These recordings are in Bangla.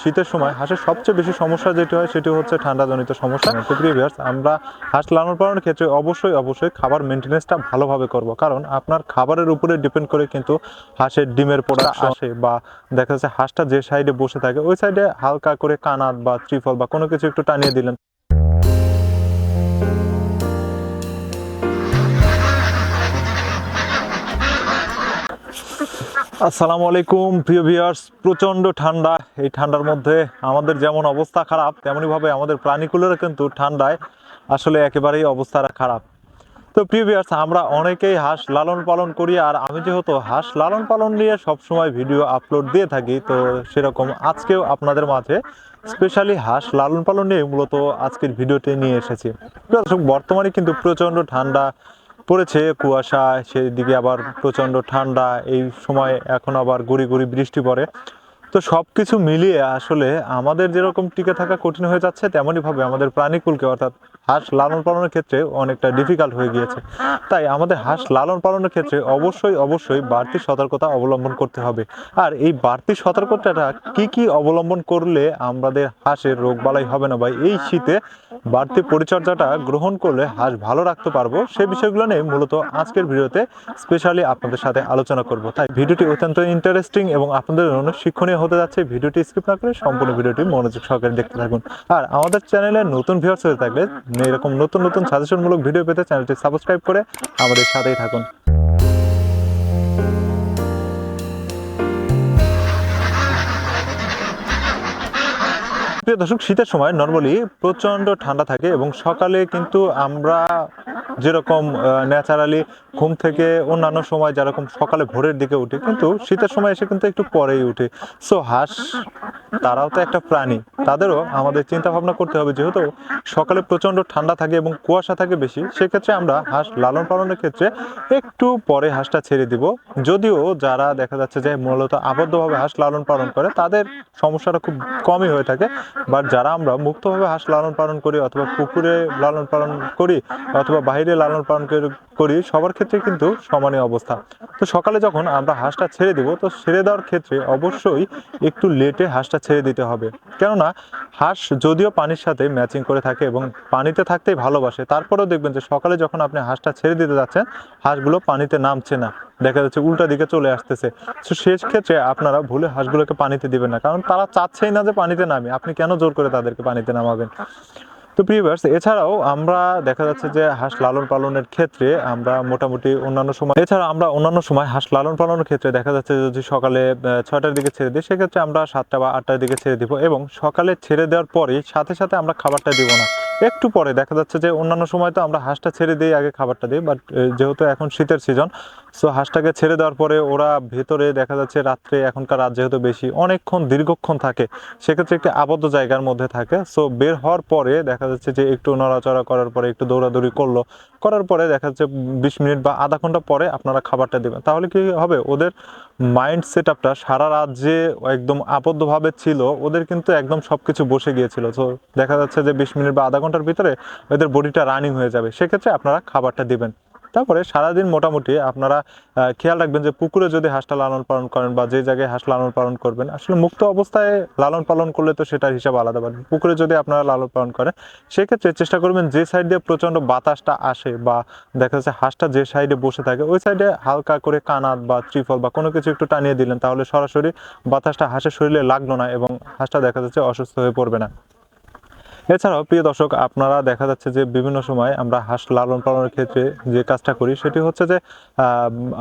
শীতের সময় হাঁসের সবচেয়ে বেশি সমস্যা যেটি হয় সেটি হচ্ছে ঠান্ডাজনিত সমস্যা। প্রিভিয়াস আমরা হাঁস লালন পালনের ক্ষেত্রে অবশ্যই অবশ্যই খাবার মেনটেনেন্সটা ভালোভাবে করব। কারণ আপনার খাবারের উপরে ডিপেন্ড করে কিন্তু হাঁসের ডিমের প্রোডাকশন আসে বা দেখা যাচ্ছে হাঁসটা যে সাইডে বসে থাকে ওই সাইডে হালকা করে কানাত বা ত্রিফল বা কোনো কিছু একটু টানিয়ে দিলেন। আসসালামু আলাইকুম, প্রিয় ভিউয়ার্স। প্রচণ্ড ঠান্ডা। এই ঠান্ডার মধ্যে আমাদের যেমন অবস্থা খারাপ, তেমনইভাবে আমাদের প্রাণীকুলেরও কিন্তু ঠান্ডায় আসলে একেবারেই অবস্থা খারাপ। তো প্রিয় ভিউয়ার্স, আমরা অনেকেই হাঁস লালন পালন করি, আর আমি যেহেতু হাঁস লালন পালন নিয়ে সবসময় ভিডিও আপলোড দিয়ে থাকি, তো সেরকম আজকেও আপনাদের মাঝে স্পেশালি হাঁস লালন পালন নিয়ে মূলত আজকের ভিডিওটি নিয়ে এসেছি। বর্তমানে কিন্তু প্রচণ্ড ঠান্ডা পড়েছে কুয়াশা সেদিকে আবার প্রচণ্ড ঠান্ডা, এই সময় এখন আবার গুড়ি গুড়ি বৃষ্টি পড়ে। তো সব কিছু মিলিয়ে আসলে আমাদের যেরকম টিকে থাকা কঠিন হয়ে যাচ্ছে তেমনইভাবে আমাদের প্রাণীকুলকে, অর্থাৎ হাঁস লালন পালনের ক্ষেত্রে অনেকটা ডিফিকাল্ট হয়ে গিয়েছে। তাই আমাদের হাঁস লালন পালনের ক্ষেত্রে অবশ্যই অবশ্যই বাড়তি সতর্কতা অবলম্বন করতে হবে। আর এই বাড়তি সতর্কতাটা কি কি অবলম্বন করলে আমাদের হাঁসের রোগ বালাই হবে না? বা এই শীতে বাড়তি পরিচর্যাটা গ্রহণ করলে হাঁস ভালো রাখতে পারব? সেই বিষয়গুলো নিয়ে মূলত আজকের ভিডিওতে স্পেশালি আপনাদের সাথে আলোচনা করব। তাই ভিডিওটি অত্যন্ত ইন্টারেস্টিং এবং আপনাদের জন্য শিক্ষণীয় হতে যাচ্ছে। ভিডিওটি স্কিপ না করে সম্পূর্ণ ভিডিওটি মনোযোগ সহকারে দেখতে থাকুন। আর আমাদের চ্যানেলে নতুন ভিউয়ার্স হয়ে থাকলে এরকম নতুন নতুন সাজেশনমূলক ভিডিও পেতে চ্যানেলটি সাবস্ক্রাইব করে আমাদের সাথেই থাকুন। প্রিয় দর্শক, শীতের সময় নর্মালি প্রচণ্ড ঠান্ডা থাকে এবং সকালে কিন্তু আমরা যেরকম ন্যাচারালি ঘুম থেকে অন্যান্য সময় যেরকম সকালে ভোরের দিকে উঠি, কিন্তু শীতের সময় এসে কিন্তু একটু পরেই উঠে। সো হাঁস তারাও তো একটা প্রাণী। তাদেরও আমাদের চিন্তা ভাবনা করতে হবে, যেহেতু সকালে প্রচণ্ড ঠান্ডা থাকে এবং কুয়াশা থাকে বেশি, সেক্ষেত্রে আমরা হাঁস লালন পালনের ক্ষেত্রে একটু পরে হাঁসটা ছেড়ে দিব। যদিও যারা দেখা যাচ্ছে যে মূলত আবদ্ধভাবে হাঁস লালন পালন করে, তাদের সমস্যাটা খুব কমই হয়ে থাকে। বাট যারা আমরা মুক্তভাবে হাঁস লালন পালন করি অথবা পুকুরে লালন পালন করি অথবা বাইরে লালন পালন করি, সবার ক্ষেত্রে কিন্তু সমানই অবস্থা। তো সকালে যখন আমরা হাঁসটা ছেড়ে দিব, তো ছেড়ে দেওয়ার ক্ষেত্রে অবশ্যই একটু লেটে হাঁসটা ছেড়ে দিতে হবে। কেননা, হাঁস যদিও পানির সাথে ম্যাচিং করে থাকে এবং পানিতে থাকতেই ভালোবাসে, তারপরেও দেখবেন যে সকালে যখন আপনি হাঁসটা ছেড়ে দিতে যাচ্ছেন, হাঁসগুলো পানিতে নামছে না। দেখা যাচ্ছে উল্টা দিকে চলে আসতেছে। তো শেষ ক্ষেত্রে আপনারা ভুলে হাঁসগুলোকে পানিতে দিবেন না। কারণ তারা চাচ্ছেই না যে পানিতে নামে। আপনি কেন জোর করে তাদেরকে পানিতে নামাবেন? তো প্রিয়ভার্স এছাড়াও আমরা দেখা যাচ্ছে যে হাঁস লালন পালনের ক্ষেত্রে আমরা মোটামুটি অন্যান্য সময় এছাড়া আমরা অন্যান্য সময় হাঁস লালন পালনের ক্ষেত্রে দেখা যাচ্ছে যদি সকালে ছয়টার দিকে ছেড়ে দিই, সেক্ষেত্রে আমরা সাতটা বা আটটার দিকে ছেড়ে দিব এবং সকালে ছেড়ে দেওয়ার পরে সাথে সাথে আমরা খাবারটা দিব না। একটু পরে দেখা যাচ্ছে যে অন্যান্য সময় তো আমরা হাঁসটা ছেড়ে দিই, আগে খাবারটা দিই বাট যেহেতু এখন শীতের সিজন সো হাঁসটাকে ছেড়ে দেওয়ার পরে ওরা ভেতরে দেখা যাচ্ছে রাত্রে এখনকার রাত যেহেতু বেশি, অনেকক্ষণ দীর্ঘক্ষণ থাকে, সেক্ষেত্রে একটি আবদ্ধ জায়গার মধ্যে থাকে সো বের হওয়ার পরে দেখা যাচ্ছে যে একটু নড়াচড়া করার পরে, একটু দৌড়াদৌড়ি করল, করার পরে দেখা যাচ্ছে বিশ মিনিট বা আধা ঘণ্টা পরে আপনারা খাবারটা দেবেন। তাহলে কি হবে? ওদের মাইন্ড সেট আপটা সারা রাত যে একদম আবদ্ধভাবে ছিল, ওদের কিন্তু একদম সব কিছু বসে গিয়েছিল। তো দেখা যাচ্ছে যে বিশ মিনিট বা আধা ঘণ্টার ভিতরে ওদের বডিটা রানিং হয়ে যাবে। সেক্ষেত্রে আপনারা খাবারটা দিবেন। তারপরে সারাদিন মোটামুটি আপনারা খেয়াল রাখবেন যে পুকুরে যদি হাঁসটা লালন পালন করেন বা যে জায়গায় হাঁস লালন পালন করবেন, আসলে মুক্ত অবস্থায় লালন পালন করলে তো সেটার হিসাব আলাদা পাবেন পুকুরে যদি আপনারা লালন পালন করেন, সেক্ষেত্রে চেষ্টা করবেন যে সাইড দিয়ে প্রচণ্ড বাতাসটা আসে বা দেখা যাচ্ছে হাঁসটা যে সাইডে বসে থাকে, ওই সাইডে হালকা করে কানাত বা ত্রিফল বা কোনো কিছু একটু টানিয়ে দিলেন, তাহলে সরাসরি বাতাসটা হাঁসের শরীরে লাগল না এবং হাঁসটা দেখা যাচ্ছে অসুস্থ হয়ে পড়বে না। এছাড়াও, প্রিয় দর্শক, আপনারা দেখা যাচ্ছে যে বিভিন্ন সময় আমরা হাঁস লালন পালনের ক্ষেত্রে যে কাজটা করি, সেটি হচ্ছে যে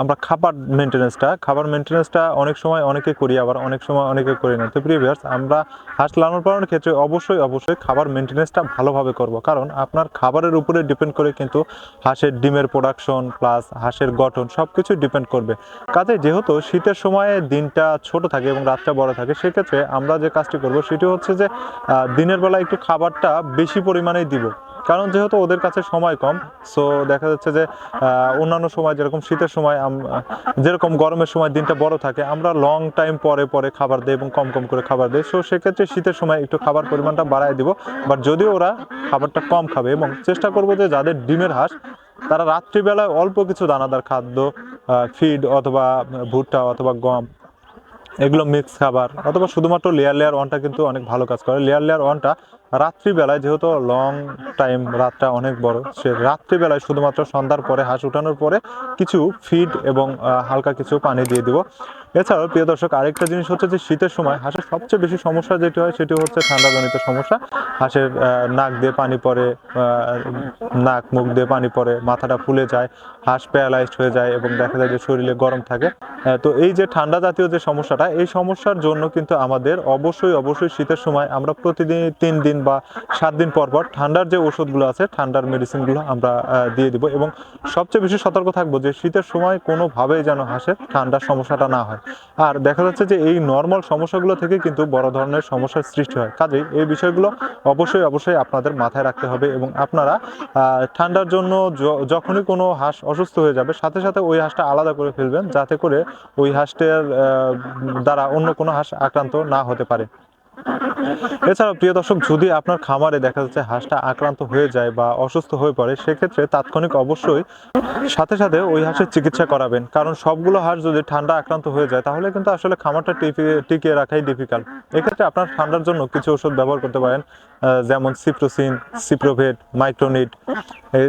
আমরা খাবার মেনটেনেন্সটা খাবার মেনটেনেন্সটা অনেক সময় অনেকে করি, আবার অনেক সময় অনেকে করি না। তো প্রিভিয়ার্স আমরা হাঁস লালন পালনের ক্ষেত্রে অবশ্যই অবশ্যই খাবার মেনটেনেন্সটা ভালোভাবে করব। কারণ আপনার খাবারের উপরে ডিপেন্ড করে কিন্তু হাঁসের ডিমের প্রোডাকশন প্লাস হাঁসের গঠন সব কিছু ডিপেন্ড করবে। কাজে যেহেতু শীতের সময়ে দিনটা ছোট থাকে এবং রাতটা বড় থাকে, সেক্ষেত্রে আমরা যে কাজটি করব, সেটি হচ্ছে যে দিনের বেলা একটু খাবারটা বেশি পরিমাণেই দিব। কারণ যেহেতু ওদের কাছে সময় কম সো দেখা যাচ্ছে যে অন্যান্য সময় যেরকম শীতের সময় যেরকম গরমের সময় দিনটা বড় থাকে, আমরা লং টাইম পরে পরে খাবার দিই এবং কম কম করে খাবার দিই। সো সেক্ষেত্রে শীতের সময় একটু খাবার পরিমাণটা বাড়ায় দিব বাট যদিও ওরা খাবারটা কম খাবে এবং চেষ্টা করব যে যাদের ডিমের হাঁস, তারা রাত্রিবেলায় অল্প কিছু দানাদার খাদ্য ফিড অথবা ভুট্টা অথবা গম, এগুলো মিক্স খাবার, অথবা শুধুমাত্র লেয়ার লেয়ার ওয়ানটা কিন্তু অনেক ভালো কাজ করে। লেয়ার লেয়ার ওয়ানটা রাত্রিবেলায়, যেহেতু লং টাইম রাতটা অনেক বড়, সে রাত্রিবেলায় শুধুমাত্র সন্ধ্যার পরে হাঁস উঠানোর পরে কিছু ফিড এবং হালকা কিছু পানি দিয়ে দিব। এছাড়াও প্রিয় দর্শক আরেকটা জিনিস হচ্ছে যে শীতের সময় হাঁসের সবচেয়ে বেশি সমস্যা যেটি হয় সেটি হচ্ছে ঠান্ডাজনিত সমস্যা। হাঁসের নাক দিয়ে পানি আহ, নাক মুখ দিয়ে পানি পড়ে মাথাটা ফুলে যায় হাঁস প্যারালাইজড হয়ে যায় এবং দেখা যায় যে শরীরে গরম থাকে। তো এই যে ঠান্ডা জাতীয় যে সমস্যাটা এই সমস্যার জন্য কিন্তু আমাদের অবশ্যই অবশ্যই শীতের সময় আমরা প্রতিদিন তিন দিন বা সাত দিন পর পর ঠান্ডার যে ওষুধগুলো আছে ঠান্ডার মেডিসিনগুলো আমরা দিয়ে দিব এবং সবচেয়ে বেশি সতর্ক থাকব যে শীতের সময় কোনোভাবেই যেন হাঁসের ঠান্ডার সমস্যাটা না হয়। আর দেখা যাচ্ছে যে এই নর্মাল সমস্যাগুলো থেকে কিন্তু বড় ধরনের সমস্যার সৃষ্টি হয়। কাজেই এই বিষয়গুলো অবশ্যই অবশ্যই আপনাদের মাথায় রাখতে হবে এবং আপনারা ঠান্ডার জন্য যখনই কোনো হাঁস অসুস্থ হয়ে যাবে, সাথে সাথে ওই হাঁসটা আলাদা করে ফেলবেন যাতে করে ওই হাঁসটার দ্বারা অন্য কোনো হাঁস আক্রান্ত না হতে পারে। এছাড়াও প্রিয় দর্শক, যদি আপনার খামারে দেখা যাচ্ছে হাঁসটা আক্রান্ত হয়ে যায় বা অসুস্থ হয়ে পড়ে, সেক্ষেত্রে তাৎক্ষণিক অবশ্যই সাথে সাথে ওই হাঁসের চিকিৎসা করাবেন। কারণ সবগুলো হাঁস যদি ঠান্ডা আক্রান্ত হয়ে যায়, তাহলে কিন্তু আসলে খামারটা টিকিয়ে রাখাই ডিফিকাল্ট এক্ষেত্রে আপনার ঠান্ডার জন্য কিছু ওষুধ ব্যবহার করতে পারেন যেমন সিপ্রোসিন সিপ্রোভেট মাইক্রোনিট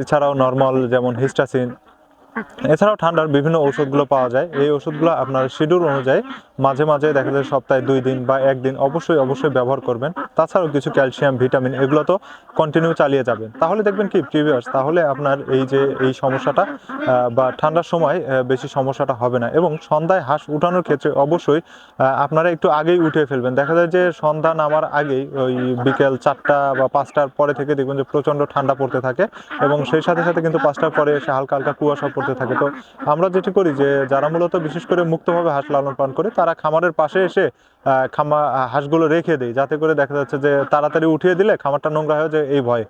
এছাড়াও নর্মাল যেমন হিস্টাসিন এছাড়াও ঠান্ডার বিভিন্ন ওষুধগুলো পাওয়া যায়। এই ওষুধগুলো আপনার শিডিউল অনুযায়ী মাঝে মাঝে দেখা যায় সপ্তাহে দুই দিন বা একদিন অবশ্যই অবশ্যই ব্যবহার করবেন। তাছাড়াও কিছু ক্যালসিয়াম, ভিটামিন এগুলো তো কন্টিনিউ চালিয়ে যাবেন। তাহলে দেখবেন কি প্রিভিয়াস তাহলে আপনার এই যে, এই সমস্যাটা বা ঠান্ডার সময় বেশি সমস্যাটা হবে না। এবং সন্ধ্যায় হাঁস উঠানোর ক্ষেত্রে অবশ্যই আপনারা একটু আগেই উঠে ফেলবেন। দেখা যায় যে, সন্ধ্যা নামার আগেই ওই বিকেল চারটা বা পাঁচটার পরে থেকে দেখবেন যে, প্রচণ্ড ঠান্ডা পড়তে থাকে। এবং সেই সাথে সাথে কিন্তু পাঁচটার পরে এসে হালকা হালকা কুয়াশা পড়তে থাকে। তো আমরা যেটি করি যে, যারা মূলত বিশেষ করে মুক্তভাবে হাঁস লালন পালন করে, তারা খামারের পাশে এসে খামা হাঁসগুলো রেখে দেয়। যাতে করে দেখা যাচ্ছে যে, তাড়াতাড়ি উঠিয়ে দিলে খামারটা নোংরা হয়ে যায়, এই ভয়ে।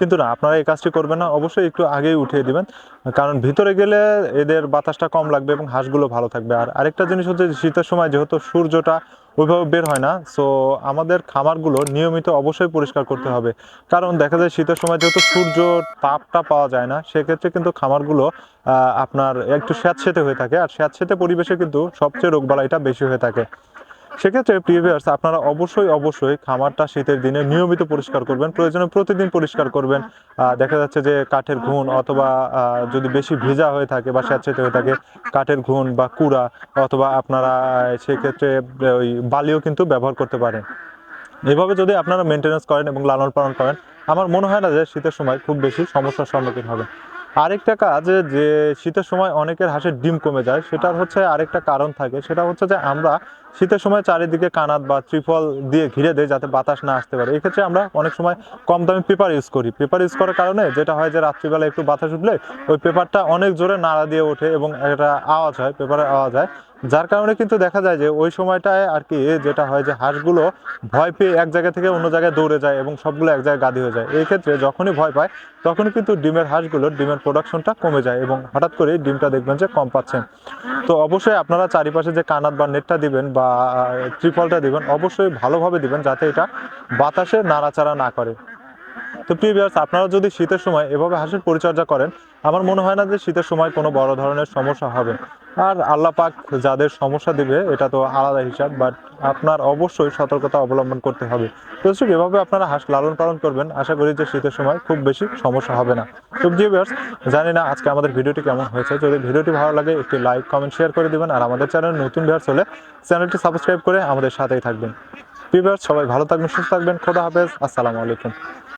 কিন্তু না, আপনারা এই কাজটি করবেন না, অবশ্যই একটু আগেই উঠিয়ে দিবেন। কারণ ভিতরে গেলে এদের বাতাসটা কম লাগবে এবং হাঁসগুলো ভালো থাকবে। আর আরেকটা জিনিস হচ্ছে শীতের সময় যেহেতু সূর্যটা ওইভাবে বের হয় না সো আমাদের খামারগুলো নিয়মিত অবশ্যই পরিষ্কার করতে হবে। কারণ দেখা যায় শীতের সময় যেহেতু সূর্য তাপটা পাওয়া যায় না, সেক্ষেত্রে কিন্তু খামারগুলো আপনার একটু স্যাঁতসেতে হয়ে থাকে। আর স্যাঁতসেতে পরিবেশে কিন্তু সবচেয়ে রোগবালাইটা বেশি হয়ে থাকে। সেক্ষেত্রে প্রিভিয়ার্স আপনারা অবশ্যই অবশ্যই খামারটা শীতের দিনে নিয়মিত পরিষ্কার করবেন, প্রয়োজনে প্রতিদিন পরিষ্কার করবেন। দেখা যাচ্ছে যে কাঠের ঘুণ অথবা যদি বেশি ভেজা হয়ে থাকে বা স্যাঁতসেতে হয়ে থাকে, কাঠের ঘুণ বা কুড়া অথবা আপনারা সেক্ষেত্রে ওই বালিও কিন্তু ব্যবহার করতে পারেন। এভাবে যদি আপনারা মেনটেনেন্স করেন এবং লালন পালন করেন, আমার মনে হয় না যে শীতের সময় খুব বেশি সমস্যার সম্মুখীন হবে আরেকটা কাজ যে শীতের সময় অনেকের হাঁসের ডিম কমে যায়, সেটার হচ্ছে আরেকটা কারণ থাকে, সেটা হচ্ছে যে আমরা শীতের সময় চারিদিকে কানাত বা ত্রিফল দিয়ে ঘিরে দেয় যাতে বাতাস না আসতে পারে। এক্ষেত্রে আমরা অনেক সময় কম দামি পেপার ইউজ করি। পেপার ইউজ করার কারণে যেটা হয় যে রাত্রিবেলা একটু বাতাস উঠলে ওই পেপারটা অনেক জোরে নাড়া দিয়ে ওঠে এবং একটা আওয়াজ হয়, পেপারের আওয়াজ হয়। যার কারণে কিন্তু দেখা যায় যে ওই সময়টায় আর কি যেটা হয় যে হাঁসগুলো ভয় পেয়ে এক জায়গা থেকে অন্য জায়গায় দৌড়ে যায় এবং সবগুলো এক জায়গায় গাদি হয়ে যায়। এই ক্ষেত্রে যখনই ভয় পায়, তখনই কিন্তু ডিমের হাঁসগুলোর ডিমের প্রোডাকশনটা কমে যায় এবং হঠাৎ করে ডিমটা দেখবেন যে কম পাচ্ছেন। তো অবশ্যই আপনারা চারিপাশে যে কানাত বা নেটটা দিবেন বা ত্রিপলটা দিবেন, অবশ্যই ভালোভাবে দিবেন যাতে এটা বাতাসে নাড়াচাড়া না করে। তো প্রিভিয়াস আপনারা যদি শীতের সময় এভাবে হাঁসের পরিচর্যা করেন, আমার মনে হয় না যে শীতের সময় কোনো বড় ধরনের সমস্যা হবে। আর আল্লাহ পাক যাদের সমস্যা দিবে এটা তো আলাদা হিসাব বাট আপনার অবশ্যই সতর্কতা অবলম্বন করতে হবে। দর্শক, এভাবে আপনারা হাঁস লালন পালন করবেন আশা করি যে শীতের সময় খুব বেশি সমস্যা হবে না। তো ভিউয়ার্স জানি না আজকে আমাদের ভিডিওটি কেমন হয়েছে যদি ভিডিওটি ভালো লাগে একটি লাইক কমেন্ট শেয়ার করে দিবেন আর আমাদের চ্যানেল নতুন ভিউয়ার্স হলে চ্যানেলটি সাবস্ক্রাইব করে আমাদের সাথেই থাকবেন। ভিউয়ার্স সবাই ভালো থাকবেন সুস্থ থাকবেন খোদা হাফেজ আসসালামু আলাইকুম।